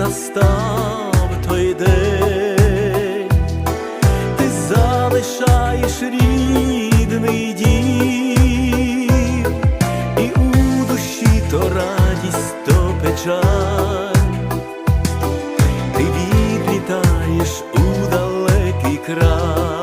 настав той день, ти залишаєш рідний дім, і у душі то радість, то печаль, ти відлітаєш у далекий край.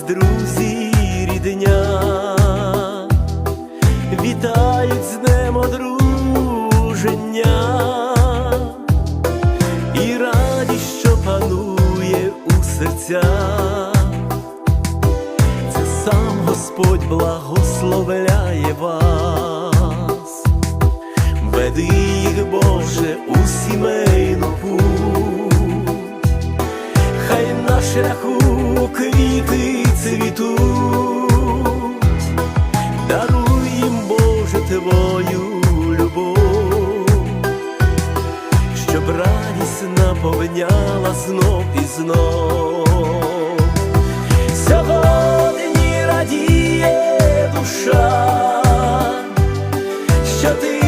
Зібрались друзі рідня, вітають з днем одруження. І радість, що панує у серцях. Це сам Господь благословляє вас, веди їх, Боже, у сімейну путь, хай на шляху квіти цвітуть, даруй їм, Боже, Твою любов, щоб радість наповняла знов і знов. Сьогодні радіє душа, що ти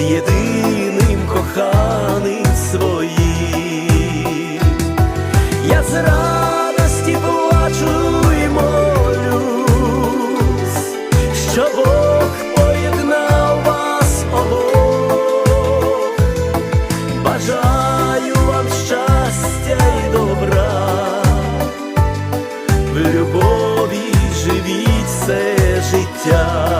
з єдиним коханим своїм. Я з радості плачу і молюсь, що Бог поєднав вас обох, бажаю вам щастя і добра, в любові живіть все життя.